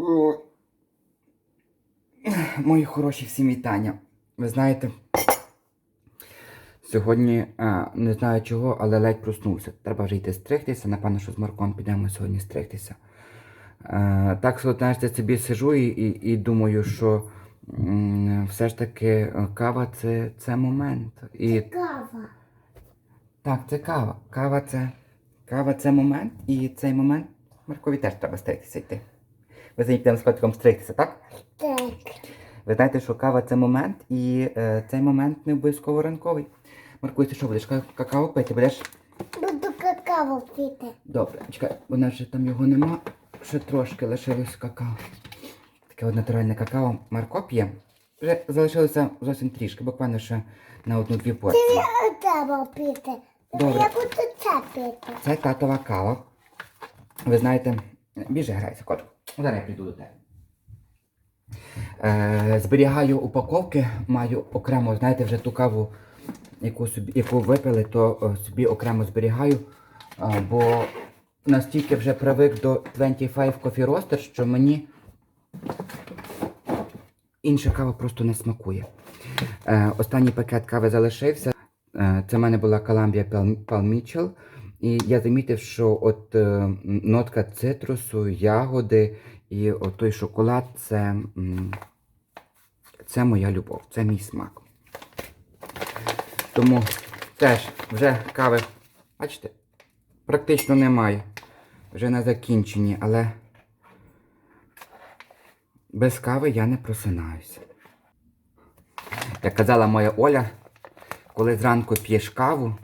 О. Мої хороші всім вітання. Ви знаєте, сьогодні а, не знаю чого, але ледь проснувся. Треба вже йти стригтися. Напевно, що з Марком підемо сьогодні стригтися. А, так, що, знаєш, я собі сижу і, і, і думаю, що м, все ж таки е, кава це, це момент. І Кава. так, це кава. Кава це, кава це момент, і цей момент Маркові теж треба стригтися йти. Ви за підемо з котиком стригтися, так? Так. Ви знаєте, що кава це момент, і е, цей момент не обов'язково ранковий. Маркуй, ти що будеш ка- какао пити? Будеш? Буду какао пити. Добре, чекай, вона вже там його нема. Ще трошки лишилось какао. Таке от натуральне какао. Марко п'є. Вже залишилося зовсім трішки, буквально ще на одну-дві порції. Треба пити. Добре. Я буду це пити. Це татова кава. Ви знаєте, біжи грайся, котку. Зараз я прийду до тебе. Е, зберігаю упаковки, маю окремо, знаєте, вже ту каву, яку, собі, яку випили, то е, собі окремо зберігаю. е, бо настільки вже привик до 25 Coffee Roaster, що мені інша кава просто не смакує. Е, останній пакет кави залишився. Е, Це в мене була Columbia Pal Pal Mitchell. І я замітив, що от е, нотка цитрусу, ягоди і той шоколад це, це моя любов, це мій смак. Тому теж вже кави, бачите, практично немає. Вже на закінченні, але без кави я не просинаюся. Як казала моя Оля, коли зранку п'єш каву,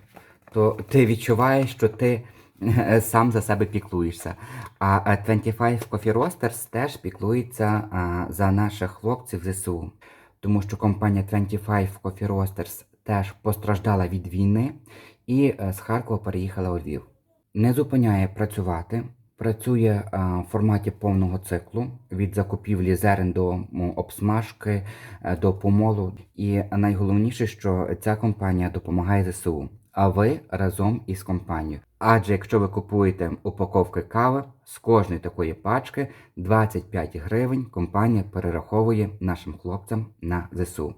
то ти відчуваєш, що ти е, сам за себе піклуєшся. А е, 25 Coffee Roasters теж піклується за наших хлопців ЗСУ. Тому що компанія 25 Coffee Roasters теж постраждала від війни і е, з Харкова переїхала у Львів. Не зупиняє працювати, працює в форматі повного циклу від закупівлі зерен до обсмажки, е, до помолу. І найголовніше, що ця компанія допомагає ЗСУ. А ви разом із компанією. Адже якщо ви купуєте упаковки кави, з кожної такої пачки 25 гривень компанія перераховує нашим хлопцям на ЗСУ.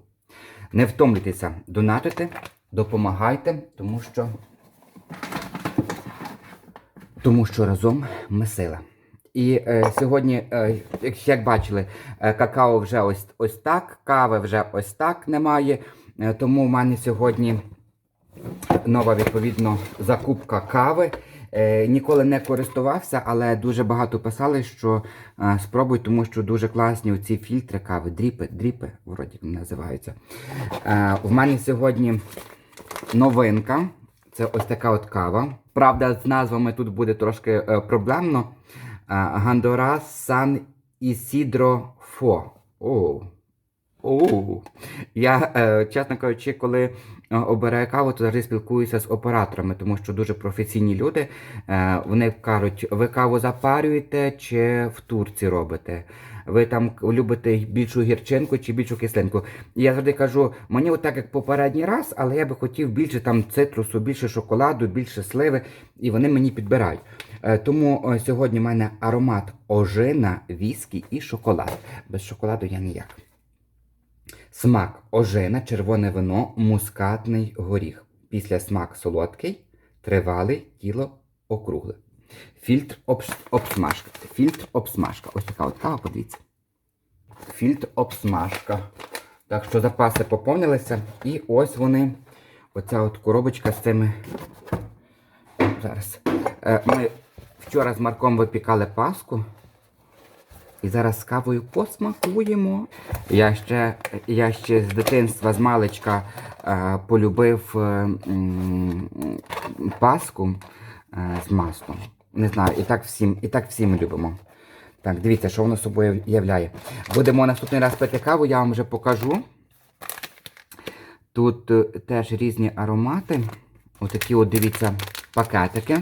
Не втомлюйтеся донатити, допомагайте, тому що тому що разом ми сила. І е, сьогодні, е, як- бачили, е, какао вже ось, ось так, кави вже ось так немає. Е, тому в мене сьогодні нова відповідно закупка кави. Е, ніколи не користувався, але дуже багато писали, що е, спробуй, тому що дуже класні ці фільтри кави, дріпи, дріпи, вроді називаються. Е, в мене сьогодні новинка. Це ось така от кава. Правда, з назвами тут буде трошки проблемно. Гандорас Сан Ісідро Фо. О. О. Я, чесно кажучи, коли е, обираю каву, то завжди спілкуюся з операторами, тому що дуже професійні люди. Е, вони кажуть, ви каву запарюєте чи в турці робите? Ви там любите більшу гірчинку чи більшу кислинку. І я завжди кажу, мені отак як попередній раз, але я би хотів більше там цитрусу, більше шоколаду, більше сливи, і вони мені підбирають. Е, Тому сьогодні в мене аромат ожина, віскі і шоколад. Без шоколаду я ніяк. Смак ожина, червоне вино, мускатний горіх. Після смак солодкий, тривалий, тіло округле. Фільтр обсмажка. Фільтр обсмажка. Ось така от кава, подивіться. Фільтр обсмажка. Так що запаси поповнилися. І ось вони. Оця от коробочка з цими. Зараз. Е, Ми вчора з Марком випікали паску. І зараз з кавою посмакуємо. Я ще, я ще з дитинства з маличка е, полюбив е, м, паску е, з маслом. Не знаю, і так всім, і так всі ми любимо. Так, дивіться, що воно собою являє. Будемо наступний раз пити каву, я вам вже покажу. Тут е, теж різні аромати. Отакі от дивіться пакетики.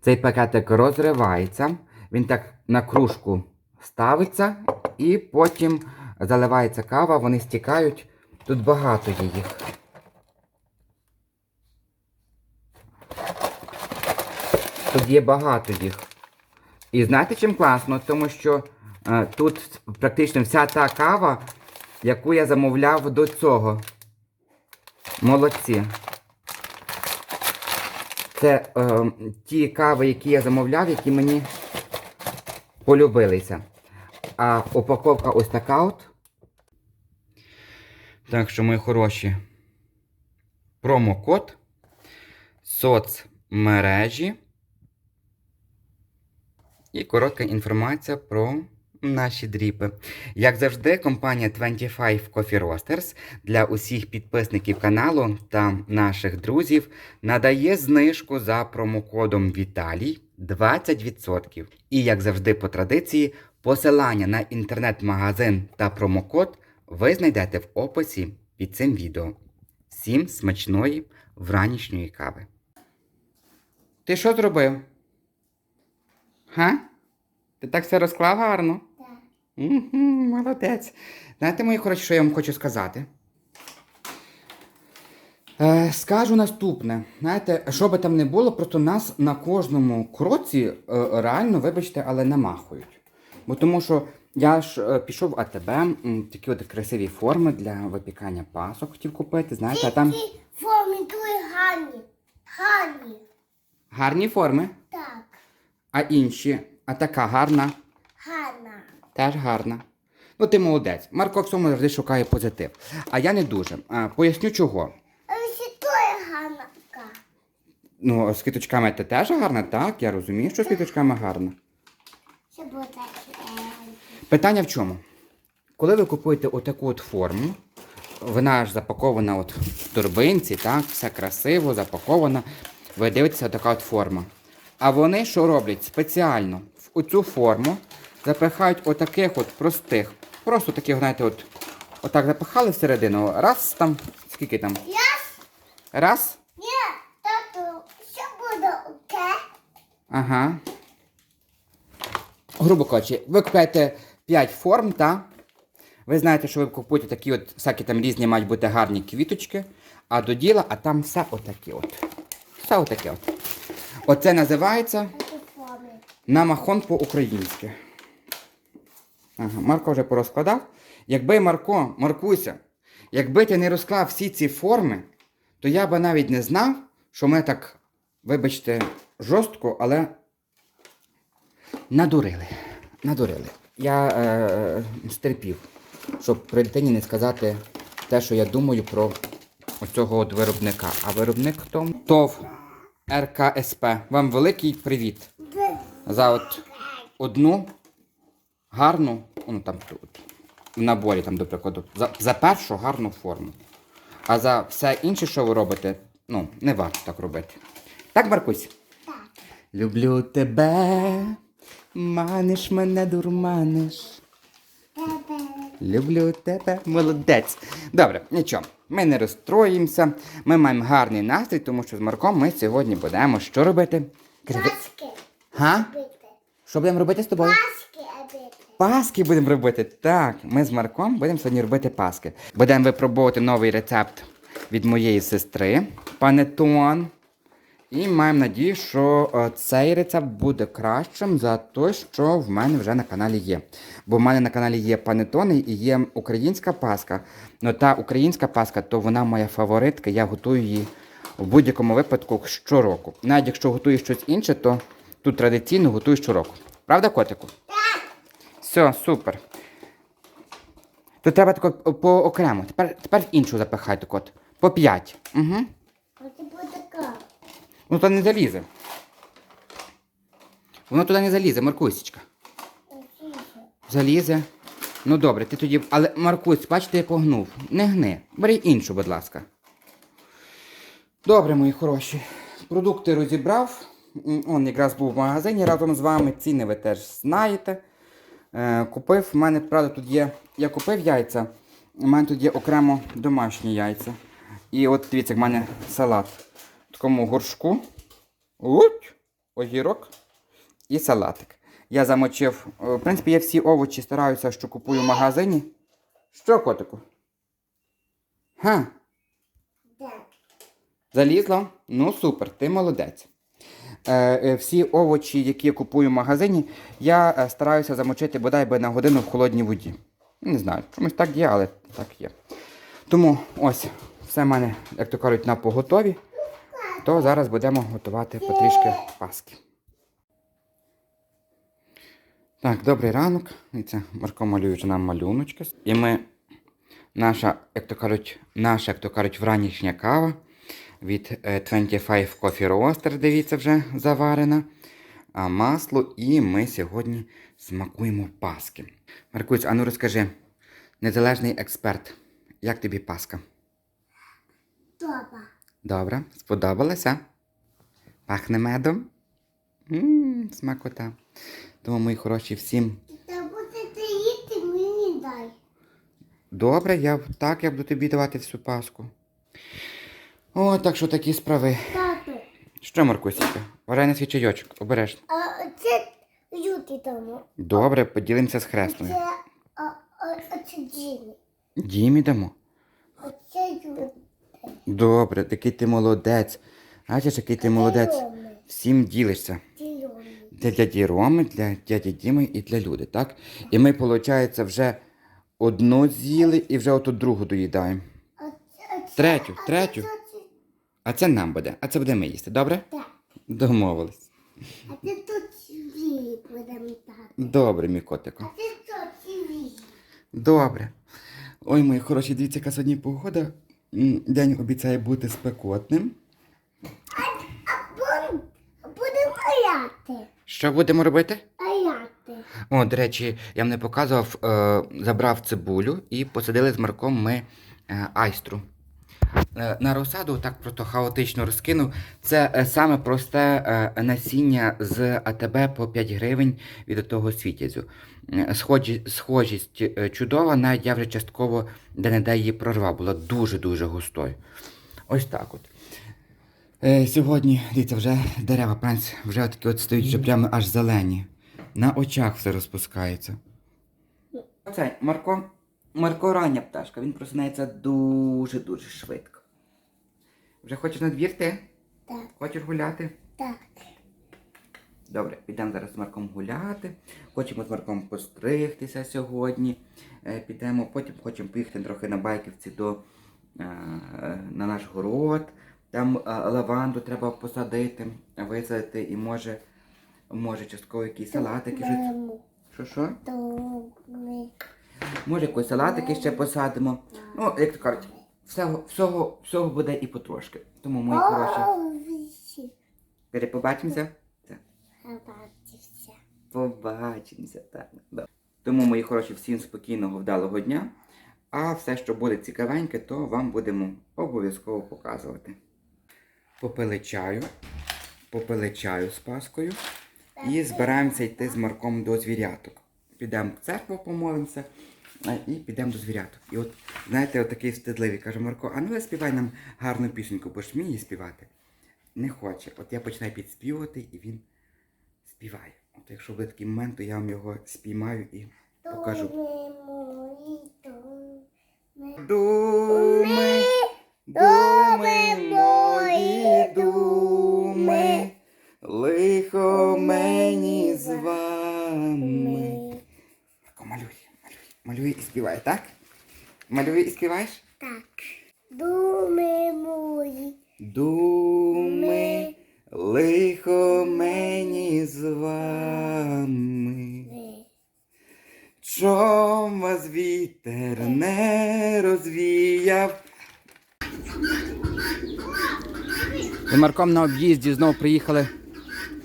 Цей пакетик розривається. Він так на кружку ставиться і потім заливається кава, вони стікають. Тут багато є їх. Тут є багато їх. І знаєте, чим класно? Тому що е, тут практично вся та кава, яку я замовляв до цього. Молодці. Це е, ті кави, які я замовляв, які мені полюбилися. А упаковка ось така от. Так що, мої хороші, промокод соцмережі і коротка інформація про наші дріпи. Як завжди, компанія 25 Coffee Roasters для усіх підписників каналу та наших друзів надає знижку за промокодом Віталій 20%. І як завжди, по традиції, посилання на інтернет-магазин та промокод ви знайдете в описі під цим відео. Всім смачної вранішньої кави. Ти що зробив? Га? Ти так все розклав гарно? Так. Молодець. Знаєте, мої хороші, що я вам хочу сказати? Е, скажу наступне. Знаєте, що би там не було, просто нас на кожному кроці е, реально, вибачте, але намахують. Бо тому що я ж е, пішов в АТБ, такі от красиві форми для випікання пасок хотів купити, знаєте, а там Ці форми дуже гарні. Гарні. гарні форми, Так. а інші, а така гарна. Гарна. Теж гарна. Ну, ти молодець. Марко в цьому завжди шукає позитив. А я не дуже. Поясню чого. А ще дуже гарна. Ну, з квіточками ти теж гарна, так? Я розумію, що з квіточками гарна. Ще буде таке. Питання в чому? Коли ви купуєте отаку от форму, вона ж запакована от в торбинці, так, все красиво, запакована. Ви дивитеся така от форма. А вони що роблять? Спеціально в оцю форму запихають отаких от простих, просто таких, знаєте, от, отак запихали всередину. Раз там, скільки там? Я? Раз. Ні, тату, що буде оке? Ага. Грубо кажучи, ви купуєте 5 форм, та? Ви знаєте, що ви купуєте такі от всякі там різні мають бути гарні квіточки, а до діла, а там все отаке от. Все отаке от. Оце називається намахон по-українськи. Ага, Марко вже порозкладав. Якби Марко, Маркуся, якби ти не розклав всі ці форми, то я би навіть не знав, що ми так, вибачте, жорстко, але надурили. Надурили. Я е, стерпів, щоб при дитині не сказати те, що я думаю про оцього от виробника. А виробник хто? ТОВ РКСП. Вам великий привіт за от одну гарну, ну там тут, в наборі, там, до прикладу, за, за першу гарну форму. А за все інше, що ви робите, ну, не варто так робити. Так, Маркусь? Люблю тебе, маниш мене, дурманиш. Люблю тебе, молодець. Добре, нічого, ми не розстроїмося. Ми маємо гарний настрій, тому що з Марком ми сьогодні будемо що робити? Паски. Га? Що будемо робити з тобою? Паски бити. Паски будемо робити. Так, ми з Марком будемо сьогодні робити паски. Будемо випробовувати новий рецепт від моєї сестри, панетон. І маємо надію, що е, цей рецепт буде кращим за той, що в мене вже на каналі є. Бо в мене на каналі є панетони і є українська паска. Ну та українська паска, то вона моя фаворитка. Я готую її в будь-якому випадку щороку. Навіть якщо готую щось інше, то тут традиційно готую щороку. Правда, котику? Все, супер. То треба тако по окремо. Тепер, тепер в іншу запихайте кот. По 5. Угу. Така. Ну то не залізе. Воно туди не залізе, Маркусечка. Залізе. Ну добре, ти тоді. Але Маркусь, бачите, я погнув. Не гни. Бери іншу, будь ласка. Добре, мої хороші. Продукти розібрав. Он якраз був в магазині разом з вами. Ціни ви теж знаєте. Е, купив, в мене, правда, тут є. Я купив яйця. У мене тут є окремо домашні яйця. І от дивіться, в мене салат в горшку. Уть, огірок і салатик. Я замочив. е, В принципі, я всі овочі стараюся, що купую в магазині. Що, котику? Так. залізло? Ну супер, ти молодець. е, е, всі овочі, які я купую в магазині, я е, стараюся замочити бодай би на годину в холодній воді. Не знаю, чомусь так є, але так є. Тому ось все в мене, як то кажуть, на поготові. То зараз будемо готувати потрішки паски. Так, добрий ранок. І це Марко малює вже нам малюночки. І ми, наша, як то кажуть, наша, як то кажуть, вранішня кава від е, 25 Coffee Roaster, дивіться, вже заварена. А масло, і ми сьогодні смакуємо паски. Маркусь, а ну розкажи, незалежний експерт, як тобі паска? Доба. Добре, сподобалося? Пахне медом? Ммм, смакота. Тому, мої хороші, всім Та будете їсти, мені дай. добре, я так я буду тобі давати всю паску. О, так що такі справи. Тату, Що, Маркусічка, варай на свій чайочок, обережно. а це люди тому. Добре, поділимося з хресною. Це, а, а, а це Джиммі. Дімі дамо. А це люди. Добре, такий ти молодець. Бачиш, який ти молодець. Всім ділишся. Для дяді Роми, для дяді Діми і для люди, так? І ми, виходить, вже одну з'їли і вже оту другу доїдаємо. Третю, третю. А це нам буде, а це буде ми їсти, добре? так. Домовились. А це тут будемо так. Добре, мій котику. А це тут. Добре. Ой, мої хороші, дивіться, яка сьогодні погода. День обіцяє бути спекотним. Будемо аяти. Що будемо робити? Аяти. О, до речі, я вам не показував, е, забрав цибулю і посадили з Марком ми е, айстру. Е, на розсаду так просто хаотично розкинув. Це е, саме просте е, насіння з АТБ по 5 гривень від того світязю. Е, Схожі, схожість е, чудова, навіть я вже частково де-не-де її прорвав, була дуже-дуже густою. Ось так от. Е, сьогодні, дивіться, вже дерева пранць, вже такі от стоять, вже прямо аж зелені. На очах все розпускається. Оце Марко, Марко рання пташка, він просинається дуже-дуже швидко. Вже хочеш на двір ти? Так, Хочеш гуляти? так. Добре, підемо зараз з Марком гуляти. Хочемо з Марком постригтися сьогодні. Е, Підемо, потім хочемо поїхати трохи на байківці до, е, на наш город. Там е, лаванду треба посадити, висадити і може, може частково якісь салатики. Що що? Може якось салатики ще посадимо. Ну, як то кажуть, всього, всього, всього буде і потрошки. Тому мої хороші. Перепобачимося. Це. Побачився. Побачимося, так. Да. Тому, мої хороші, всім спокійного, вдалого дня. А все, що буде цікавеньке, то вам будемо обов'язково показувати. Попили чаю, попили чаю з паскою і збираємося йти з Марком до звіряток. Підемо в церкву, помолимося і підемо до звіряток. І от, знаєте, от такий встидливий каже Марко, а ну заспівай нам гарну пісеньку, бо ж вміє її співати. Не хоче. От я починаю підспівувати, і він співає. От якщо буде такий момент, то я вам його спіймаю і покажу. Думи Думи, мої, думи, лихо мені з вами. ми. Марко, малюй, малюй, малюй і співай, так? Малюй і співаєш? Так. Думи мої, Думи, З Марком на об'їзді знову приїхали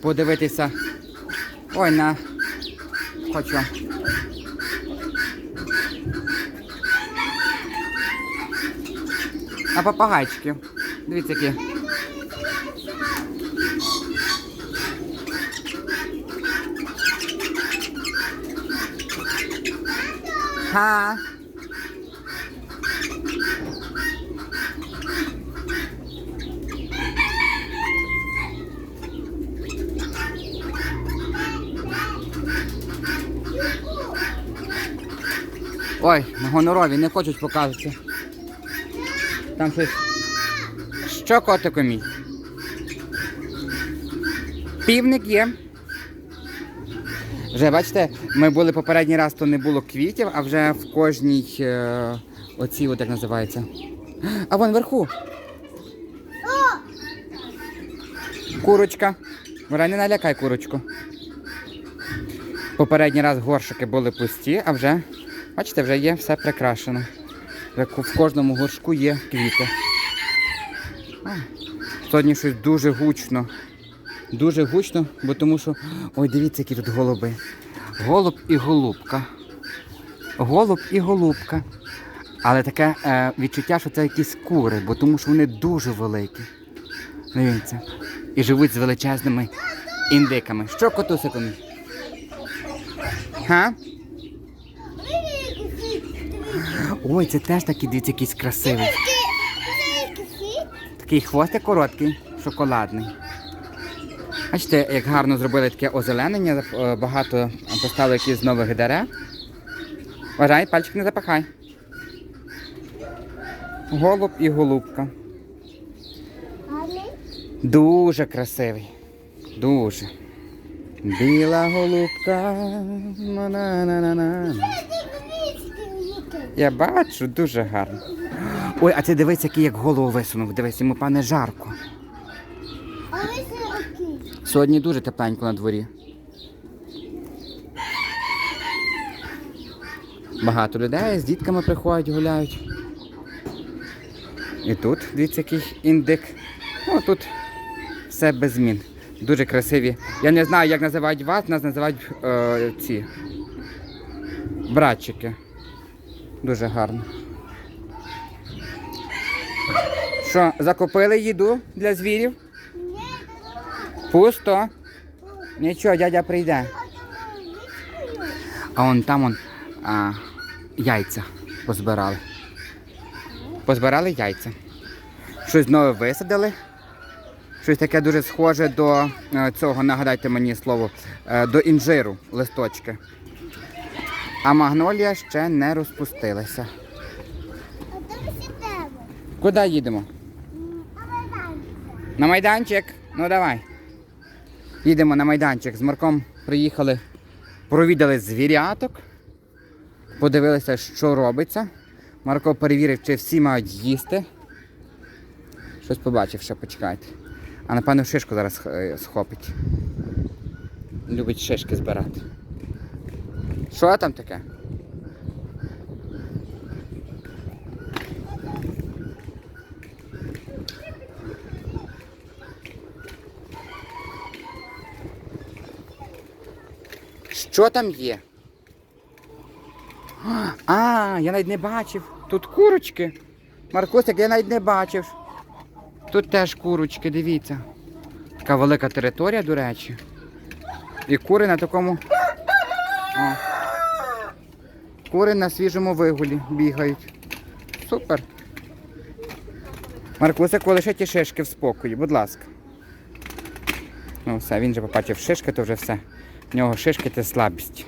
подивитися. Ой, на. Хочу. На попагайчики. Дивіться які. Ха. Ой, на гонорові не хочуть показувати. Там щось. Що котику мій? Півник є. Вже бачите, ми були попередній раз, то не було квітів, а вже в кожній е, оці, от як називається. А вон вверху. Курочка. Вона не налякай курочку. Попередній раз горшики були пусті, а вже, бачите, вже є все прикрашено. В кожному горшку є квіти. Сьогодні щось дуже гучно. Дуже гучно, бо тому що. Ой, дивіться, які тут голуби. Голуб і голубка. Голуб і голубка. Але таке е, відчуття, що це якісь кури, бо тому що вони дуже великі. Дивіться. І живуть з величезними індиками. Що котусику мій? Га? Ой, це теж такий, дивіться, якийсь красивий. Такий хвостик короткий, шоколадний. Бачите, як гарно зробили таке озеленення, е, багато поставили якісь нових дерев. Вважай, пальчик не запахай. Голуб і голубка. Дуже красивий. Дуже. Біла голубка. на-на-на-на-на. Я бачу, дуже гарно. Ой, а ти дивись, який як голову висунув. Дивись, йому пане жарко. Сьогодні дуже тепленько на дворі. Багато людей з дітками приходять, гуляють. І тут, дивіться, який індик. Ну, тут все без змін. Дуже красиві. Я не знаю, як називають вас, нас називають е, ці братчики. Дуже гарно. Що, закупили їду для звірів? Пусто. Нічого, дядя прийде. А он там он а, яйця позбирали. Позбирали яйця. Щось нове висадили. Щось таке дуже схоже до е, цього, нагадайте мені слово, е, до інжиру листочки. А магнолія ще не розпустилася. Куди їдемо? На майданчик? Ну давай. Їдемо на майданчик. З Марком приїхали, провідали звіряток, подивилися, що робиться. Марко перевірив, чи всі мають їсти. Щось побачив, ще почекайте. А напевно шишку зараз е, схопить. Любить шишки збирати. Що там таке? Що там є? А, я навіть не бачив. Тут курочки. Маркусик, я навіть не бачив. Тут теж курочки, дивіться. Така велика територія, до речі. І кури на такому. О. Кури на свіжому вигулі бігають. Супер. Маркусику, лише ті шишки в спокої, будь ласка. Ну все, він же побачив шишки, то вже все. В нього шишки це слабість.